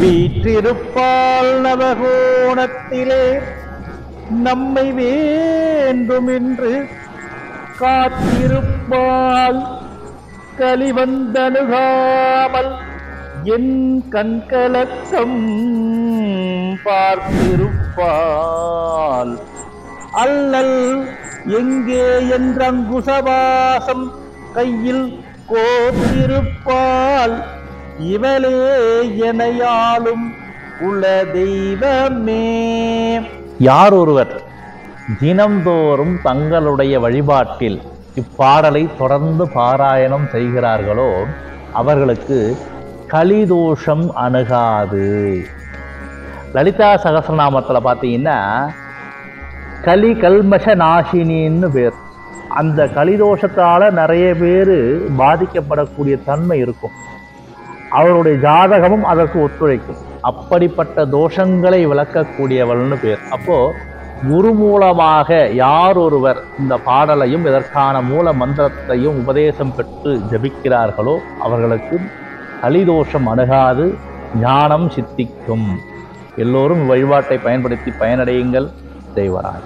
வீற்றிருப்பால் நவகோணத்திலே. நம்மை வேண்டுமென்று காத்திருப்பால் கலிவந்தனுகாமல் என் கண்கலக்கம் பார்த்திருப்பால் அல்லல் எங்கே என்றங்குசவாசம் கையில் கோத்திருப்பால் இவளே எனையாலும் உள்ள தெய்வமே. யார் ஒருவர் தினம்தோறும் தங்களுடைய வழிபாட்டில் இப்பாடலை தொடர்ந்து பாராயணம் செய்கிறார்களோ அவர்களுக்கு கலிதோஷம் அணுகாது. லலிதா சகசிரநாமத்தில் பார்த்தீங்கன்னா கலி கல்மஷ நாசினின்னு பேர். அந்த கலிதோஷத்தால் நிறைய பேர் பாதிக்கப்படக்கூடிய தன்மை இருக்கும். அவருடைய ஜாதகமும் அதற்கு ஒத்துழைக்கும். அப்படிப்பட்ட தோஷங்களை விளக்கக்கூடியவள்னு பேர். அப்போ குரு மூலமாக யார் ஒருவர் இந்த பாடலையும் இதற்கான மூல மந்திரத்தையும் உபதேசம் பெற்று ஜபிக்கிறார்களோ அவர்களுக்கு கலிதோஷம் அணுகாது ஞானம் சித்திக்கும். எல்லோரும் வழிபாட்டை பயன்படுத்தி பயனடையுங்கள். தெய்வராய்